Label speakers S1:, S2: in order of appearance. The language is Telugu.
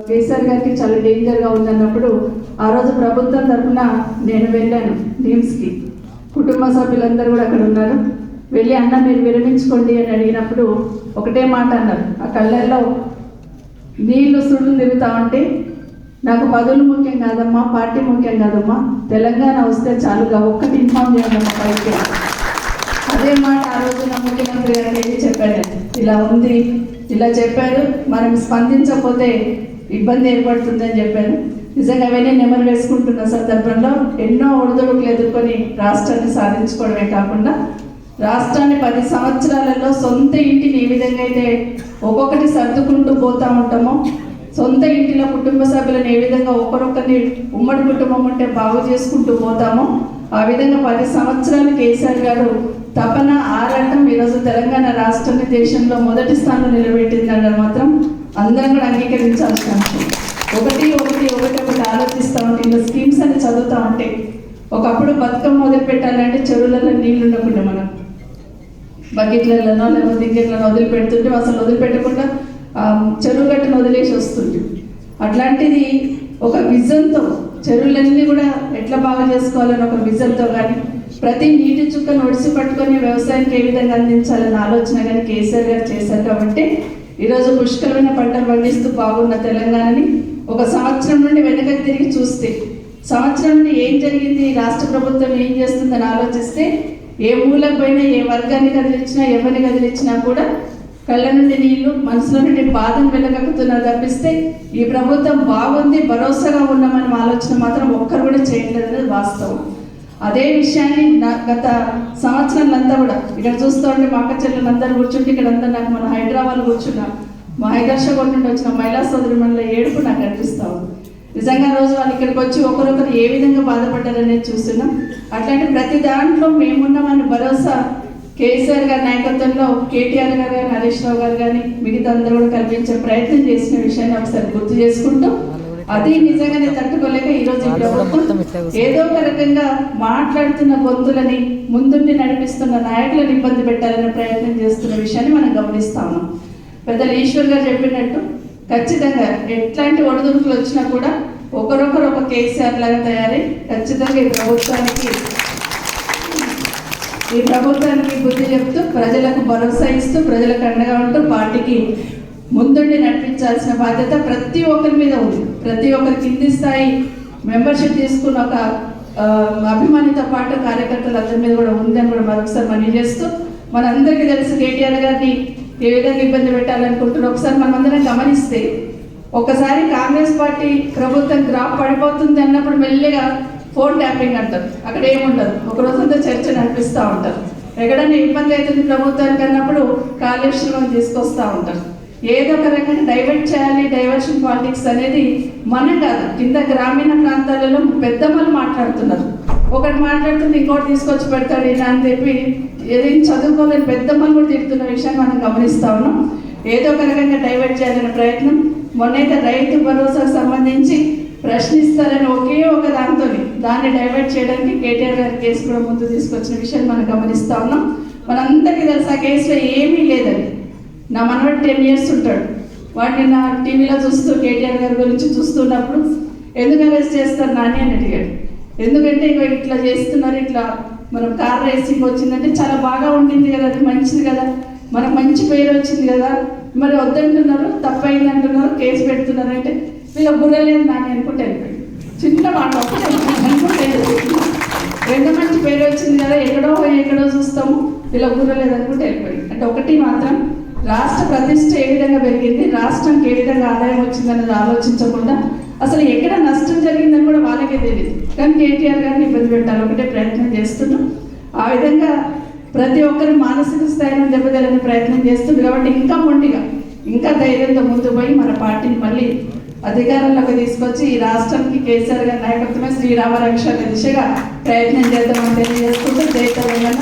S1: కేసీఆర్ గారికి చాలా డేంజర్గా ఉందన్నప్పుడు ఆ రోజు ప్రభుత్వం తరఫున నేను వెళ్ళాను నిమ్స్కి కుటుంబ సభ్యులందరూ కూడా అక్కడ ఉన్నారు. వెళ్ళి అన్న మీరు విరమించుకోండి అని అడిగినప్పుడు ఒకటే మాట అన్నారు. ఆ కళ్ళల్లో నీళ్ళు సుడులు తిరుగుతా ఉంటే నాకు పదవులు ముఖ్యం కాదమ్మా పార్టీ ముఖ్యం కాదమ్మా తెలంగాణ వస్తే చాలుగా ఒక్కటి ఇన్ఫామ్ చేయాలమ్మా పైకి. అదే మాట ఆ రోజున ముఖ్యమంత్రి గారు వెళ్ళి చెప్పారు ఇలా ఉంది ఇలా చెప్పారు మనం స్పందించకపోతే ఇబ్బంది ఏర్పడుతుందని చెప్పారు నిజంగా అవన్నీ నెమరు వేసుకుంటున్న సందర్భంలో ఎన్నో ఒడిదొడుకులు ఎదుర్కొని రాష్ట్రాన్ని సాధించుకోవడమే కాకుండా రాష్ట్రాన్ని పది సంవత్సరాలలో సొంత ఇంటిని ఏ విధంగా అయితే ఒక్కొక్కటి సర్దుకుంటూ పోతా ఉంటామో సొంత ఇంటిలో కుటుంబ సభ్యులను ఏ విధంగా ఒకరొకరిని ఉమ్మడి కుటుంబం ఉంటే బాగు చేసుకుంటూ పోతామో ఆ విధంగా పది సంవత్సరాలు కేసీఆర్ గారు తపన ఆరాటం ఈరోజు తెలంగాణ రాష్ట్రాన్ని దేశంలో మొదటి స్థానంలో నిలబెట్టిందన్న మాత్రం అందరం కూడా అంగీకరించాల్సిన అంశం. ఒకటి ఒకటి ఒకటి ఒకటి ఆలోచిస్తూ. ఉంటే ఇలా స్కీమ్స్ అని చదువుతూ ఉంటే ఒకప్పుడు బతుకం మొదలు పెట్టాలంటే చెరువులలో నీళ్ళు ఉండకుండా మనం బకెట్లలోనో లేకపోతే ఇంకెట్లనో వదిలిపెడుతుంటే అసలు వదిలిపెట్టకుండా చెరువు గట్టును వదిలేసి వస్తుంది. అట్లాంటిది ఒక విజన్తో చెరువులన్నీ కూడా ఎట్లా బాగా చేసుకోవాలని ఒక విజన్తో కానీ ప్రతి నీటి చుక్కను ఒడిసి పట్టుకొని వ్యవసాయానికి ఏ విధంగా అందించాలన్న ఆలోచన కానీ కేసీఆర్ గారు చేశారు కాబట్టి ఈరోజు పుష్కరమైన పంటలు పండిస్తూ బాగున్న తెలంగాణని ఒక సంవత్సరం నుండి వెనకకి తిరిగి చూస్తే సంవత్సరం నుండి ఏం జరిగింది రాష్ట్ర ప్రభుత్వం ఏం చేస్తుందని ఆలోచిస్తే ఏ మూలకు పోయినా ఏ వర్గాన్ని కదిలించినా ఎవరిని కదిలించినా కూడా కళ్ళ నుండి నీళ్ళు మనసులో నుండి బాధను వెలగక్కుతున్నా తప్పిస్తే ఈ ప్రభుత్వం బాగుంది భరోసాగా ఉన్నామని ఆలోచన మాత్రం ఒక్కరు కూడా చేయట్లేదు అనేది వాస్తవం. అదే విషయాన్ని నా గత సంవత్సరాలంతా కూడా ఇక్కడ చూస్తూ మా అక్క చెల్లెలందరూ కూర్చుంటే ఇక్కడ అంతా నాకు మన హైదరాబాద్ కూర్చున్నా. మా హైదర్షా నుండి వచ్చిన మహిళా సోదరి మనలో ఏడుపు నాకు అనిపిస్తా నిజంగా రోజు వాళ్ళు ఇక్కడికి వచ్చి ఒకరొకరు ఏ విధంగా బాధపడ్డారనేది చూస్తున్నాం. అట్లాంటి ప్రతి దాంట్లో మేమున్నామని భరోసా కేసీఆర్ గారి నాయకత్వంలో కేటీఆర్ గారు కానీ హరీష్ రావు గారు కానీ మిగతా అందరూ కూడా కల్పించే ప్రయత్నం చేసిన విషయాన్ని ఒకసారి గుర్తు చేసుకుంటూ అది నిజంగానే తట్టుకోలేక ఈరోజు ఈ ప్రభుత్వం ఏదో ఒక రకంగా మాట్లాడుతున్న గొంతులని ముందుండి నడిపిస్తున్న నాయకులను ఇబ్బంది పెట్టాలనే ప్రయత్నం చేస్తున్న విషయాన్ని మనం గమనిస్తా ఉన్నాం. పెద్దలు ఈశ్వర్ గారు చెప్పినట్టు ఖచ్చితంగా ఎట్లాంటి ఒడిదుడుకులు వచ్చినా కూడా ఒకరొకరు ఒక కేసీఆర్ లాగా తయారై ఖచ్చితంగా ఈ ప్రభుత్వానికి ఈ ప్రభుత్వానికి బుద్ధి చెప్తూ ప్రజలకు భరోసా ఇస్తూ ప్రజలకు అండగా ఉంటూ పార్టీకి ముందుండి నడిపించాల్సిన బాధ్యత ప్రతి ఒక్కరి మీద ఉంది. ప్రతి ఒక్కరి కింది స్థాయి మెంబర్షిప్ తీసుకున్న ఒక అభిమానితో పాటు కార్యకర్తలు అందరి మీద కూడా ఉందని కూడా మరొకసారి మనం చేస్తూ మనందరికీ తెలుసు కేటీఆర్ గారిని ఏ విధంగా ఇబ్బంది పెట్టాలనుకుంటున్నారో ఒకసారి మనమందరం గమనిస్తే ఒకసారి కాంగ్రెస్ పార్టీ ప్రభుత్వం గ్రాఫ్ పడిపోతుంది అన్నప్పుడు మెల్లిగా ఫోన్ ట్యాపింగ్ అంటారు. అక్కడ ఏముండదు. ఒక రోజంతా చర్చ నడిపిస్తూ ఉంటారు. ఎక్కడైనా ఇబ్బంది అవుతుంది ప్రభుత్వానికి అన్నప్పుడు కాళేశ్వరం తీసుకొస్తూ ఉంటారు. ఏదో ఒక రకంగా డైవర్ట్ చేయాలి డైవర్షన్ పాలిటిక్స్ అనేది మనం కాదు కింద గ్రామీణ ప్రాంతాలలో పెద్దమ్మలు మాట్లాడుతున్నారు. ఒకటి మాట్లాడుతుంటే ఇంకోటి తీసుకొచ్చి పెడతాడు ఇలా అని చెప్పి ఏదైనా చదువుకోలేని పెద్దమ్మలు కూడా తిడుతున్న విషయాన్ని మనం గమనిస్తా ఉన్నాం. ఏదో ఒక రకంగా డైవర్ట్ చేయాలనే ప్రయత్నం. మొన్నైతే రైతు భరోసాకు సంబంధించి ప్రశ్నిస్తారని ఒకే ఒక దాంతో దాన్ని డైవర్ట్ చేయడానికి కేటీఆర్ గారి కేసు కూడా ముందు తీసుకొచ్చిన విషయాన్ని మనం గమనిస్తా ఉన్నాం. మనందరికీ తెలుసు ఆ కేసులో ఏమీ లేదని. నా మనవాడు టెన్ ఇయర్స్ ఉంటాడు. వాడిని నా టీవీలో చూస్తూ కేటీఆర్ గారి గురించి చూస్తున్నప్పుడు ఎందుకు అరెస్ట్ చేస్తారు నాని అని అడిగాడు. ఎందుకంటే ఇక ఇట్లా చేస్తున్నారు ఇట్లా మనం కార్ రేసింగ్ వచ్చిందంటే చాలా బాగా ఉండింది కదా అది మంచిది కదా. మనకు మంచి పేరు వచ్చింది కదా. మరి వద్దంటున్నారు తప్పైంది అంటున్నారు కేసు పెడుతున్నారు అంటే వీళ్ళ బుర్రలేదు నాని అనుకుంటే చిన్న మాట అనుకుంటే రెండు మంచి పేరు వచ్చింది కదా ఎక్కడో ఎక్కడో చూస్తాము వీళ్ళ బుర్రలేదు అనుకుంటే వెళ్ళిపోయింది అంటే ఒకటి మాత్రం రాష్ట్ర ప్రతిష్ట ఏ విధంగా పెరిగింది రాష్ట్రానికి ఏ విధంగా ఆదాయం వచ్చిందన్నది ఆలోచించకుండా అసలు ఎక్కడ నష్టం జరిగిందని కూడా వాళ్ళకే తెలియదు కానీ కేటీఆర్ గారిని ఇబ్బంది పెట్టాలి ఒకటే ప్రయత్నం చేస్తున్నాం ఆ విధంగా ప్రతి ఒక్కరు మానసిక స్థాయిలో దెబ్బతీయాలని ప్రయత్నం చేస్తుంది కాబట్టి ఇంకా మొండిగా ఇంకా ధైర్యంతో ముందు పోయి మన పార్టీని మళ్ళీ అధికారంలోకి తీసుకొచ్చి ఈ రాష్ట్రానికి కేసీఆర్ గారి నాయకత్వమే శ్రీరామ రక్షణ దిశగా ప్రయత్నం చేద్దామని తెలియజేసుకుంటూ జై తెలంగాణ